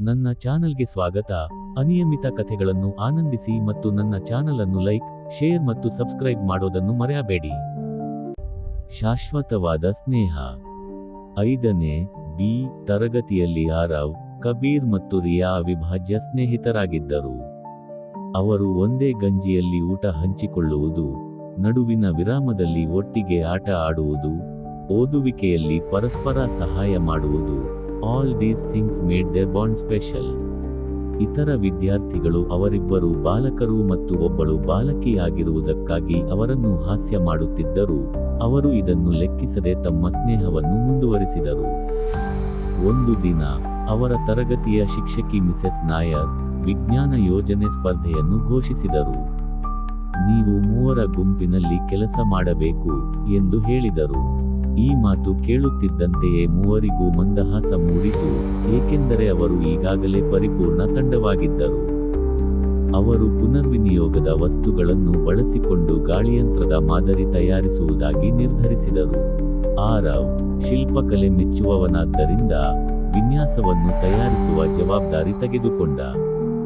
ನನ್ನ ಚಾನಲ್ಗೆ ಸ್ವಾಗತ. ಅನಿಯಮಿತ ಕಥೆಗಳನ್ನು ಆನಂದಿಸಿ ಮತ್ತು ನನ್ನ ಚಾನಲ್ ಅನ್ನು ಲೈಕ್, ಶೇರ್ ಮತ್ತು ಸಬ್ಸ್ಕ್ರೈಬ್ ಮಾಡೋದನ್ನು ಮರೆಯಬೇಡಿ. ಶಾಶ್ವತವಾದ ಸ್ನೇಹ. ಐದನೇ, ಬಿ, ತರಗತಿಯಲ್ಲಿ ಆರವ್, ಕಬೀರ್ ಮತ್ತು ರಿಯಾ ಅವಿಭಾಜ್ಯ ಸ್ನೇಹಿತರಾಗಿದ್ದರು. ಅವರು ಒಂದೇ ಗಂಜಿಯಲ್ಲಿ ಊಟ ಹಂಚಿಕೊಳ್ಳುವುದು, ನಡುವಿನ ವಿರಾಮದಲ್ಲಿ ಒಟ್ಟಿಗೆ ಆಟ ಆಡುವುದು, ಓದುವಿಕೆಯಲ್ಲಿ ಪರಸ್ಪರ ಸಹಾಯ ಮಾಡುವುದು. All these things made the bond special ಇತರ ವಿದ್ಯಾರ್ಥಿಗಳು ಅವರಿಬ್ಬರು ಬಾಲಕರು ಮತ್ತು ಒಬ್ಬಳು ಬಾಲಕಿಯಾಗಿರುವುದಕ್ಕಾಗಿ ಅವರನ್ನು ಹಾಸ್ಯ ಮಾಡುತ್ತಿದ್ದರು. ಅವರು ಇದನ್ನು ಲೆಕ್ಕಿಸದೆ ತಮ್ಮ ಸ್ನೇಹವನ್ನು ಮುಂದುವರಿಸಿದರು. ಒಂದು ದಿನ, ಅವರ ತರಗತಿಯ ಶಿಕ್ಷಕಿ ಮಿಸೆಸ್ ನಾಯರ್ ವಿಜ್ಞಾನ ಯೋಜನೆ ಸ್ಪರ್ಧೆಯನ್ನು ಘೋಷಿಸಿದರು. ನೀವು ಮೂವರ ಗುಂಪಿನಲ್ಲಿ ಕೆಲಸ ಮಾಡಬೇಕು ಎಂದು ಹೇಳಿದರು. ಈ ಮಾತು ಕೇಳುತ್ತಿದ್ದಂತೆಯೇ ಮೂವರಿಗೂ ಮಂದಹಾಸ ಮೂಡಿತು, ಏಕೆಂದರೆ ಅವರು ಈಗಾಗಲೇ ಪರಿಪೂರ್ಣ ತಂಡವಾಗಿದ್ದರು. ಅವರು ಪುನರ್ವಿನಿಯೋಗದ ವಸ್ತುಗಳನ್ನು ಬಳಸಿಕೊಂಡು ಗಾಳಿಯಂತ್ರದ ಮಾದರಿ ತಯಾರಿಸುವುದಾಗಿ ನಿರ್ಧರಿಸಿದರು. ಆರವ್ ಶಿಲ್ಪಕಲೆ ಮೆಚ್ಚುವವನಾದ್ದರಿಂದ ವಿನ್ಯಾಸವನ್ನು ತಯಾರಿಸುವ ಜವಾಬ್ದಾರಿ ತೆಗೆದುಕೊಂಡ.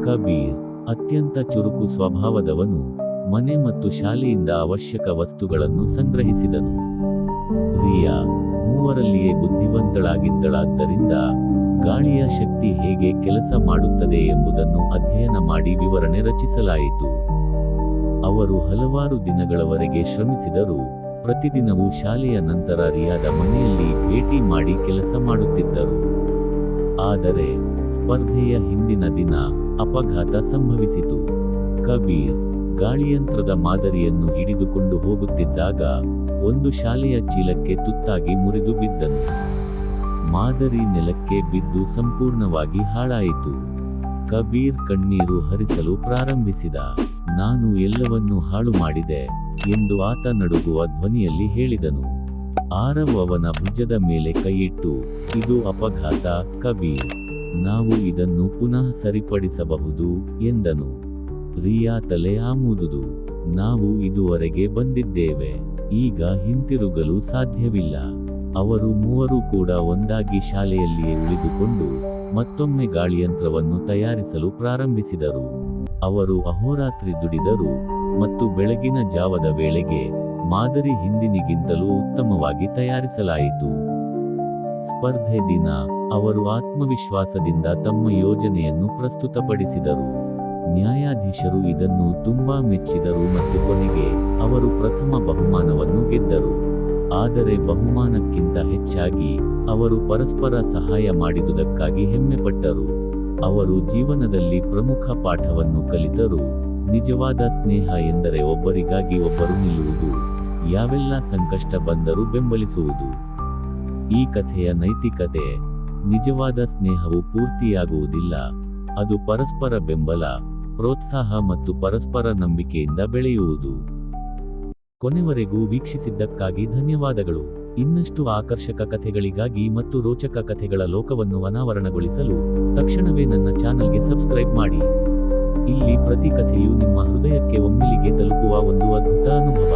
ಕಬೀರ್, ಅತ್ಯಂತ ಚುರುಕು ಸ್ವಭಾವದವನು, ಮನೆ ಮತ್ತು ಶಾಲೆಯಿಂದ ಅವಶ್ಯಕ ವಸ್ತುಗಳನ್ನು ಸಂಗ್ರಹಿಸಿದನು. ರಿಯಾ ಮೂವರಲ್ಲಿಯೇ ಬುದ್ಧಿವಂತಳಾಗಿದ್ದಳಾದ್ದರಿಂದ ಗಾಳಿಯ ಶಕ್ತಿ ಹೇಗೆ ಕೆಲಸ ಮಾಡುತ್ತದೆ ಎಂಬುದನ್ನು ಅಧ್ಯಯನ ಮಾಡಿ ವಿವರಣೆ ರಚಿಸಲಾಯಿತು. ಅವರು ಹಲವಾರು ದಿನಗಳವರೆಗೆ ಶ್ರಮಿಸಿದರು ಪ್ರತಿದಿನವೂ ಶಾಲೆಯ ನಂತರ ರಿಯಾದ ಮನೆಯಲ್ಲಿ ಭೇಟಿ ಮಾಡಿ ಕೆಲಸ ಮಾಡುತ್ತಿದ್ದರು. ಆದರೆ ಸ್ಪರ್ಧೆಯ ಹಿಂದಿನ ದಿನ ಅಪಘಾತ ಸಂಭವಿಸಿತು. ಕಬೀರ್ ಗಾಳಿಯಂತ್ರದ ಮಾದರಿಯನ್ನು ಹಿಡಿದುಕೊಂಡು ಹೋಗುತ್ತಿದ್ದಾಗ ಒಂದು ಶಾಲೆಯ ಚೀಲಕ್ಕೆ ತುತ್ತಾಗಿ ಮುರಿದು ಬಿದ್ದನು. ಮಾದರಿ ನೆಲಕ್ಕೆ ಬಿದ್ದು ಸಂಪೂರ್ಣವಾಗಿ ಹಾಳಾಯಿತು. ಕಬೀರ್ ಕಣ್ಣೀರು ಹರಿಸಲು ಪ್ರಾರಂಭಿಸಿದ, ನಾನು ಎಲ್ಲವನ್ನೂ ಹಾಳು ಮಾಡಿದೆ ಎಂದು ಆತ ನಡುಗುವ ಧ್ವನಿಯಲ್ಲಿ ಹೇಳಿದನು. ಆರವ್ ಅವನ ಭುಜದ ಮೇಲೆ ಕೈಯಿಟ್ಟು, ಇದು ಅಪಘಾತ, ಕಬೀರ್. ನಾವು ಇದನ್ನು ಪುನಃ ಸರಿಪಡಿಸಬಹುದು ಎಂದನು. ರಿಯಾ ತಲೆ ಆಮೂದುದು. ನಾವು ಇದುವರೆಗೆ ಬಂದಿದ್ದೇವೆ. ಈಗ ಹಿಂತಿರುಗಲು ಸಾಧ್ಯವಿಲ್ಲ. ಅವರು ಮೂವರು ಕೂಡ ಒಂದಾಗಿ ಶಾಲೆಯಲ್ಲಿಯೇ ಉಳಿದುಕೊಂಡು ಮತ್ತೊಮ್ಮೆ ಗಾಳಿಯಂತ್ರವನ್ನು ತಯಾರಿಸಲು ಪ್ರಾರಂಭಿಸಿದರು. ಅವರು ಅಹೋರಾತ್ರಿ ದುಡಿದರು ಮತ್ತು ಬೆಳಗಿನ ಜಾವದ ವೇಳೆಗೆ ಮಾದರಿ ಹಿಂದಿನಿಗಿಂತಲೂ ಉತ್ತಮವಾಗಿ ತಯಾರಿಸಲಾಯಿತು. ಸ್ಪರ್ಧೆ ದಿನ ಅವರು ಆತ್ಮವಿಶ್ವಾಸದಿಂದ ತಮ್ಮ ಯೋಜನೆಯನ್ನು ಪ್ರಸ್ತುತಪಡಿಸಿದರು. ನ್ಯಾಯಾಧೀಶರು ಇದನ್ನು ತುಂಬಾ ಮೆಚ್ಚಿದರು ಮತ್ತು ಕೊನೆಗೆ ಅವರು ಪ್ರಥಮ ಬಹುಮಾನವನ್ನು ಗೆದ್ದರು. ಆದರೆ ಬಹುಮಾನಕ್ಕಿಂತ ಹೆಚ್ಚಾಗಿ ಅವರು ಪರಸ್ಪರ ಸಹಾಯ ಮಾಡಿದುದಕ್ಕಾಗಿ ಹೆಮ್ಮೆಪಟ್ಟರು. ಅವರು ಜೀವನದಲ್ಲಿ ಪ್ರಮುಖ ಪಾಠವನ್ನು ಕಲಿತರು. ನಿಜವಾದ ಸ್ನೇಹ ಎಂದರೆ ಒಬ್ಬರಿಗಾಗಿ ಒಬ್ಬರು ನಿಲ್ಲುವುದು, ಯಾವೆಲ್ಲ ಸಂಕಷ್ಟ ಬಂದರೂ ಬೆಂಬಲಿಸುವುದು. ಈ ಕಥೆಯ ನೈತಿಕತೆ, ನಿಜವಾದ ಸ್ನೇಹವು ಪೂರ್ತಿಯಾಗುವುದಿಲ್ಲ, ಅದು ಪರಸ್ಪರ ಬೆಂಬಲ ಪ್ರೋತ್ಸಾಹ ಮತ್ತು ಪರಸ್ಪರ ನಂಬಿಕೆಯಿಂದ ಬೆಳೆಯುವುದು. ಕೊನೆವರೆಗೂ ವೀಕ್ಷಿಸಿದ್ದಕ್ಕಾಗಿ ಧನ್ಯವಾದಗಳು. ಇನ್ನಷ್ಟು ಆಕರ್ಷಕ ಕಥೆಗಳಿಗಾಗಿ ಮತ್ತು ರೋಚಕ ಕಥೆಗಳ ಲೋಕವನ್ನು ಅನಾವರಣಗೊಳಿಸಲು ತಕ್ಷಣವೇ ನನ್ನ ಚಾನಲ್ಗೆ ಸಬ್ಸ್ಕ್ರೈಬ್ ಮಾಡಿ. ಇಲ್ಲಿ ಪ್ರತಿ ಕಥೆಯು ನಿಮ್ಮ ಹೃದಯಕ್ಕೆ ಒಮ್ಮಿಲಿಗೆ ತಲುಪುವ ಒಂದು ಅದ್ಭುತ ಅನುಭವ.